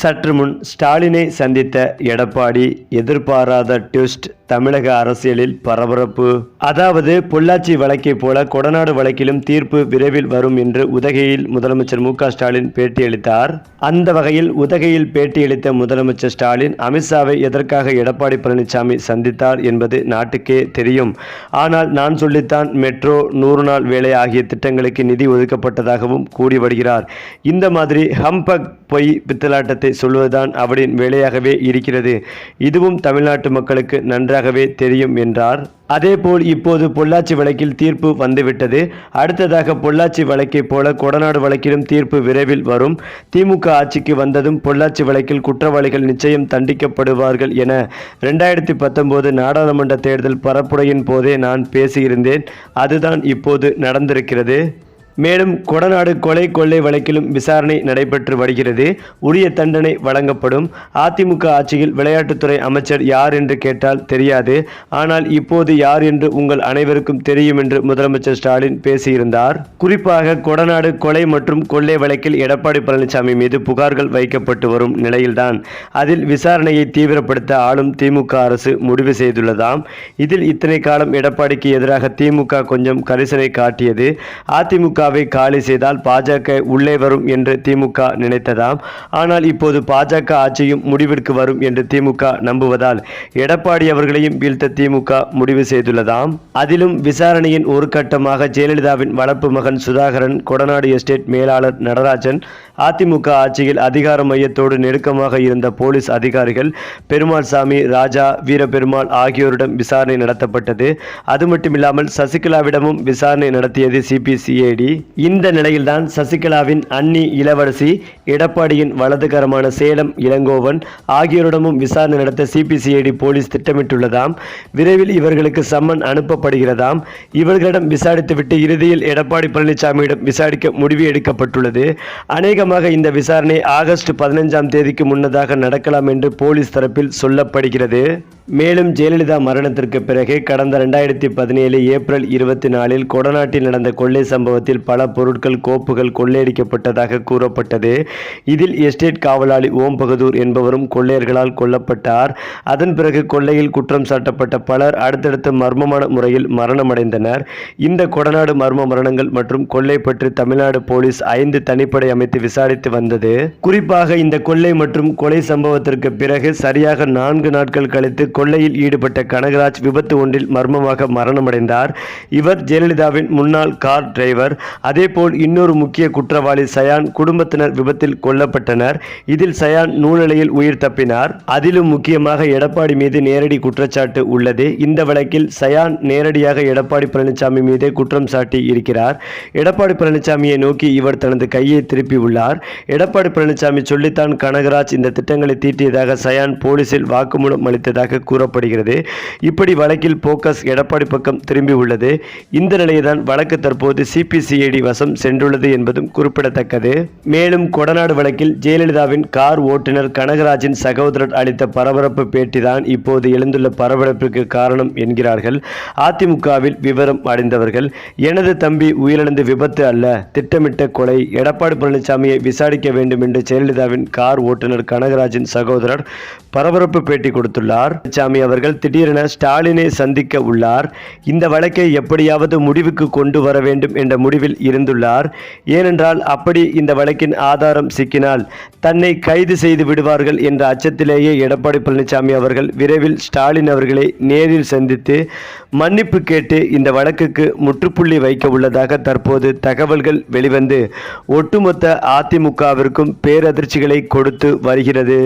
சற்று முன் ஸ்டாலினை சந்தித்த எடப்பாடி எதிர்பாராத ட்விஸ்ட். தமிழக அரசியலில் பரபரப்பு. அதாவது பொள்ளாச்சி வழக்கைப் போல கொடநாடு வழக்கிலும் தீர்ப்பு விரைவில் வரும் என்று உதகையில் முதலமைச்சர் மு ஸ்டாலின் பேட்டியளித்தார். அந்த வகையில் உதகையில் பேட்டியளித்த முதலமைச்சர் ஸ்டாலின் அமித்ஷாவை எதற்காக எடப்பாடி பழனிசாமி சந்தித்தார் என்பது நாட்டுக்கே தெரியும். ஆனால் நான் சொல்லித்தான் மெட்ரோ நூறு நாள் வேலை ஆகிய திட்டங்களுக்கு நிதி ஒதுக்கப்பட்டதாகவும் கூறி வருகிறார். இந்த மாதிரி ஹம்பக் பொய் பித்தலாட்டத்தை சொல்வதுதான் அவரின் வேலையாகவே இருக்கிறது. இதுவும் தமிழ்நாட்டு மக்களுக்கு நன்றாகவே தெரியும் என்றார். அதேபோல் இப்போது பொள்ளாச்சி வழக்கில் தீர்ப்பு வந்துவிட்டது. அடுத்ததாக பொள்ளாச்சி வழக்கைப் போல கொடநாடு வழக்கிலும் தீர்ப்பு விரைவில் வரும். திமுக ஆட்சிக்கு வந்ததும் பொள்ளாச்சி வழக்கில் குற்றவாளிகள் நிச்சயம் தண்டிக்கப்படுவார்கள் என ரெண்டாயிரத்தி பத்தொன்பது நாடாளுமன்ற தேர்தல் பரப்புரையின் போதே நான் பேசியிருந்தேன். அதுதான் இப்போது நடந்திருக்கிறது. மேலும் கொடநாடு கொலை கொள்ளை வழக்கிலும் விசாரணை நடைபெற்று வருகிறது. உரிய தண்டனை வழங்கப்படும். அதிமுக ஆட்சியில் விளையாட்டுத்துறை அமைச்சர் யார் என்று கேட்டால் தெரியாது. ஆனால் இப்போது யார் என்று உங்கள் அனைவருக்கும் தெரியும் என்று முதலமைச்சர் ஸ்டாலின் பேசியிருந்தார். குறிப்பாக கொடநாடு கொலை மற்றும் கொள்ளை வழக்கில் எடப்பாடி பழனிசாமி மீது புகார்கள் வைக்கப்பட்டு வரும் நிலையில்தான். அதில் விசாரணையை தீவிரப்படுத்த ஆளும் திமுக அரசு முடிவு செய்துள்ளதாம். இதில் இத்தனை காலம் எடப்பாடிக்கு எதிராக திமுக கொஞ்சம் கரிசனை காட்டியது. அதிமுக திமுகவை காலி செய்தால் பாஜக உள்ளே வரும் என்று திமுக நினைத்ததாம். ஆனால் இப்போது பாஜக ஆட்சியும் முடிவிற்கு வரும் என்று திமுக நம்புவதால் எடப்பாடி அவர்களையும் வீழ்த்த திமுக முடிவு செய்துள்ளதாம். அதிலும் விசாரணையின் ஒரு கட்டமாக ஜெயலலிதாவின் வளர்ப்பு மகன் சுதாகரன் கொடநாடு எஸ்டேட் மேலாளர் நடராஜன் அதிமுக ஆட்சியில் அதிகார மையத்தோடு நெருக்கமாக இருந்த போலீஸ் அதிகாரிகள் பெருமாள் சாமி ராஜா வீரபெருமாள் ஆகியோரிடம் விசாரணை நடத்தப்பட்டது. அது மட்டுமில்லாமல் சசிகலாவிடமும் விசாரணை நடத்தியது சிபிசிஐடி இந்த நிலையில்தான் சசிகலாவின் அன்னி இளவரசி எடப்பாடியின் வலதுகரமான சேலம் இளங்கோவன் ஆகியோரிடமும் விசாரணை நடத்த சிபிசிஐடி போலீஸ் திட்டமிட்டுள்ளதாம். விரைவில் இவர்களுக்கு சம்மன் அனுப்பப்படுகிறதாம். இவர்களிடம் விசாரித்துவிட்டு இறுதியில் எடப்பாடி பழனிசாமியிடம் விசாரிக்க முடிவு எடுக்கப்பட்டுள்ளது. அநேக அநேகமாக இந்த விசாரணை ஆகஸ்ட் பதினைஞ்சாம் தேதிக்கு முன்னதாக நடக்கலாம் என்று போலீஸ் தரப்பில் சொல்லப்படுகிறது. மேலும் ஜெயலலிதா மரணத்திற்கு பிறகு கடந்த ரெண்டாயிரத்தி பதினேழு ஏப்ரல் இருபத்தி நாலில் கொடநாட்டில் நடந்த கொள்ளை சம்பவத்தில் பல பொருட்கள் கோப்புகள் கொள்ளையடிக்கப்பட்டதாக கூறப்பட்டது. இதில் எஸ்டேட் காவலாளி ஓம் பகதூர் என்பவரும் கொள்ளையர்களால் கொல்லப்பட்டார். அதன் பிறகு கொள்ளையில் குற்றம் சாட்டப்பட்ட பலர் அடுத்தடுத்து மர்மமான முறையில் மரணமடைந்தனர். இந்த கொடநாடு மர்ம மரணங்கள் மற்றும் கொள்ளை பற்றி தமிழ்நாடு போலீஸ் ஐந்து தனிப்படை அமைத்து விசாரித்து வந்தது. குறிப்பாக இந்த கொள்ளை மற்றும் கொலை சம்பவத்திற்கு பிறகு சரியாக நான்கு நாட்கள் கழித்து கொள்ளையில் ஈடுபட்ட கனகராஜ் விபத்து ஒன்றில் மர்மமாக மரணமடைந்தார். இவர் ஜெயலலிதாவின் முன்னாள் கார் டிரைவர். அதேபோல் இன்னொரு முக்கிய குற்றவாளி சயான் குடும்பத்தினர் விபத்தில் கொல்லப்பட்டனர். இதில் சயான் நூலிலையில் உயிர் தப்பினார். அதிலும் முக்கியமாக எடப்பாடி மீது நேரடி குற்றச்சாட்டு உள்ளது. இந்த வழக்கில் சயான் நேரடியாக எடப்பாடி பழனிசாமி மீதே குற்றம் சாட்டி இருக்கிறார். எடப்பாடி பழனிசாமியை நோக்கி இவர் தனது கையை திருப்பி உள்ளார் எடப்பாடி பழனிசாமி சொல்லித்தான் கனகராஜ் இந்த திட்டங்களை தீட்டியதாக சயான் போலீசில் வாக்குமூலம் அளித்ததாக கூறப்படுகிறது. இப்படி வழக்கில் போக்கஸ் எடப்பாடி பக்கம் திரும்பி உள்ளது. இந்த நிலையில்தான் வழக்கு தற்போது சிபிசிஐடி வசம் சென்றுள்ளது என்பதும் குறிப்பிடத்தக்கது. மேலும் கொடநாடு வழக்கில் ஜெயலலிதாவின் கார் ஓட்டுநர் கனகராஜின் சகோதரர் அளித்த பரபரப்பு பேட்டிதான் இப்போது எழுந்துள்ள பரபரப்பிற்கு காரணம் என்கிறார்கள். அதிமுகவில் விவரம் அடைந்தவர்கள் எனது தம்பி உயிரிழந்த விபத்து அல்ல திட்டமிட்ட கொலை எடப்பாடி பழனிசாமியை விசாரிக்க வேண்டும் என்று ஜெயலலிதாவின் கார் ஓட்டுநர் கனகராஜின் சகோதரர் பரபரப்பு பேட்டி கொடுத்துள்ளார். பழனிசாமி அவர்கள் திடீரென ஸ்டாலினை சந்திக்க உள்ளார். இந்த வழக்கை எப்படியாவது முடிவுக்கு கொண்டு வர வேண்டும் என்ற முடிவில் இருந்துள்ளார். ஏனென்றால் அப்படி இந்த வழக்கின் ஆதாரம் சிக்கினால் தன்னை கைது செய்து விடுவார்கள் என்ற அச்சத்திலேயே எடப்பாடி பழனிசாமி அவர்கள் விரைவில் ஸ்டாலின் அவர்களை நேரில் சந்தித்து மன்னிப்பு கேட்டு இந்த வழக்குக்கு முற்றுப்புள்ளி வைக்க உள்ளதாக தற்போது தகவல்கள் வெளிவந்து ஒட்டுமொத்த அதிமுகவிற்கும் பேரதிர்ச்சிகளை கொடுத்து வருகிறது.